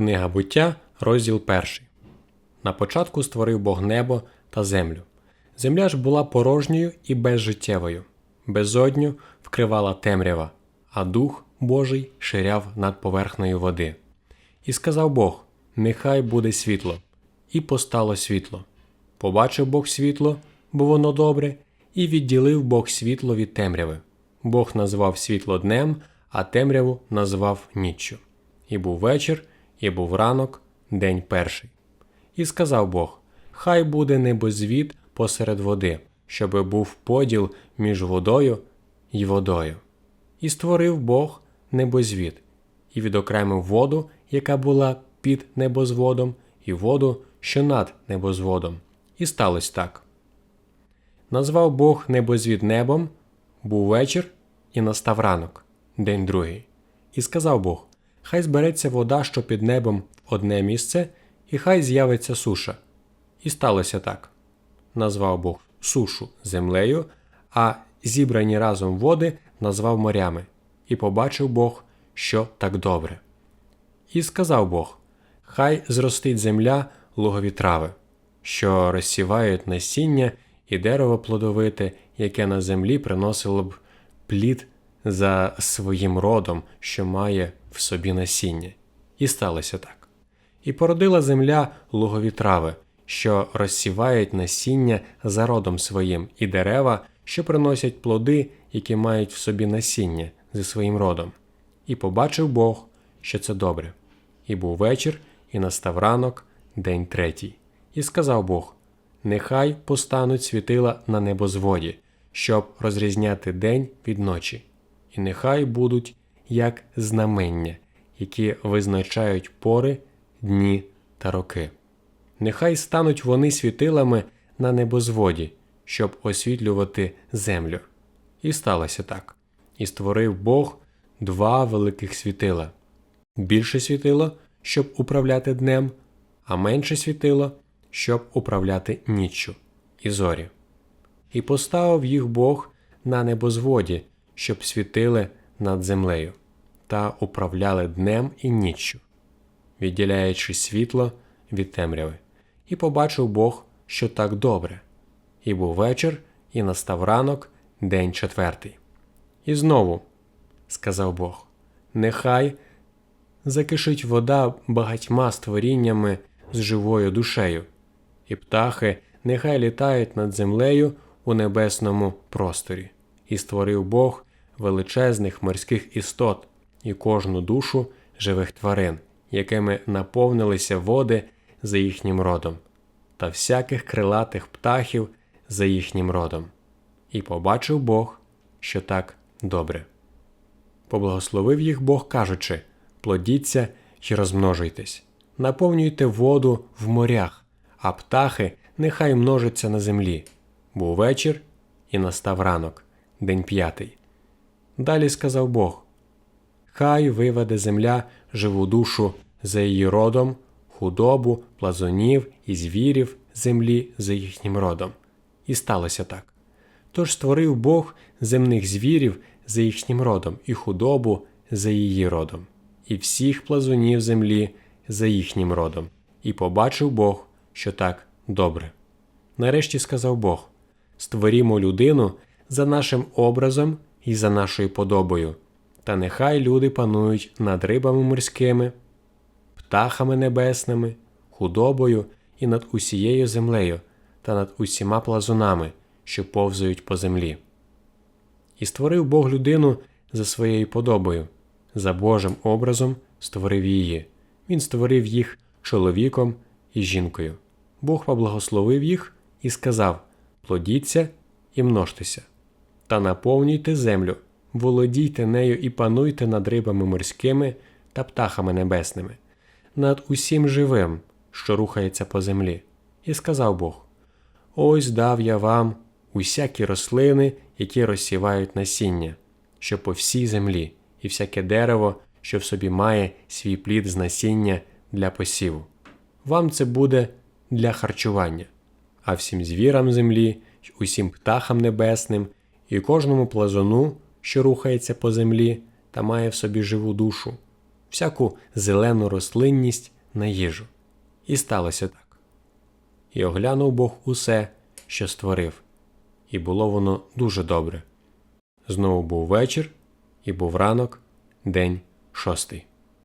Книга буття, розділ 1. На початку створив Бог небо та землю. Земля ж була порожньою і безжиттєвою. Безодню вкривала темрява, а дух Божий ширяв над поверхнею води. І сказав Бог: Нехай буде світло. І постало світло. Побачив Бог світло, бо воно добре, і відділив Бог світло від темряви. Бог назвав світло днем, а темряву назвав ніччю. І був вечір, і був ранок, день перший. І сказав Бог: Хай буде небозвід посеред води, щоби був поділ між водою й водою. І створив Бог небозвід, і відокремив воду, яка була під небозводом, і воду, що над небозводом. І сталося так. Назвав Бог небозвід небом, був вечір, і настав ранок, день другий. І сказав Бог: Хай збереться вода, що під небом в одне місце, і хай з'явиться суша. І сталося так. Назвав Бог сушу землею, а зібрані разом води назвав морями, і побачив Бог, що так добре. І сказав Бог: Хай зростить земля лугові трави, що розсівають насіння і дерево плодовите, яке на землі приносило б плід за своїм родом, що має в собі насіння. І сталося так. І породила земля лугові трави, що розсівають насіння за родом своїм, і дерева, що приносять плоди, які мають в собі насіння зі своїм родом. І побачив Бог, що це добре. І був вечір, і настав ранок, день третій. І сказав Бог: Нехай постануть світила на небозводі, щоб розрізняти день від ночі, і нехай будуть як знамення, які визначають пори, дні та роки. Нехай стануть вони світилами на небозводі, щоб освітлювати землю. І сталося так. І створив Бог два великих світила: більше світило, щоб управляти днем, а менше світило, щоб управляти ніччю і зорі. І поставив їх Бог на небозводі, щоб світили над землею, та управляли днем і ніччю, відділяючи світло від темряви. І побачив Бог, що так добре. І був вечір, і настав ранок, день четвертий. І знову сказав Бог: Нехай закишить вода багатьма створіннями з живою душею, і птахи нехай літають над землею у небесному просторі, і створив Бог величезних морських істот і кожну душу живих тварин, якими наповнилися води за їхнім родом, та всяких крилатих птахів за їхнім родом. І побачив Бог, що так добре. Поблагословив їх Бог, кажучи плодіться й розмножуйтесь, наповнюйте воду в морях, а птахи нехай множаться на землі. Був вечір і настав ранок, день п'ятий. Далі сказав Бог: Хай виведе земля живу душу за її родом, худобу, плазунів і звірів землі за їхнім родом. І сталося так. Тож створив Бог земних звірів за їхнім родом, і худобу за її родом, і всіх плазунів землі за їхнім родом, і побачив Бог, що так добре. Нарешті сказав Бог: Створімо людину за нашим образом і за нашою подобою, та нехай люди панують над рибами морськими, птахами небесними, худобою і над усією землею та над усіма плазунами, що повзають по землі. І створив Бог людину за своєю подобою, за Божим образом створив її. Він створив їх чоловіком і жінкою. Бог поблагословив їх і сказав: Плодіться і множтеся, та наповнюйте землю, володійте нею і пануйте над рибами морськими та птахами небесними, над усім живим, що рухається по землі. І сказав Бог: Ось дав я вам усякі рослини, які розсівають насіння, що по всій землі, і всяке дерево, що в собі має свій плід з насіння для посіву. Вам це буде для харчування, а всім звірам землі, усім птахам небесним, і кожному плазуну, що рухається по землі та має в собі живу душу, всяку зелену рослинність на їжу. І сталося так. І оглянув Бог усе, що створив, і було воно дуже добре. Знову був вечір, і був ранок, день шостий.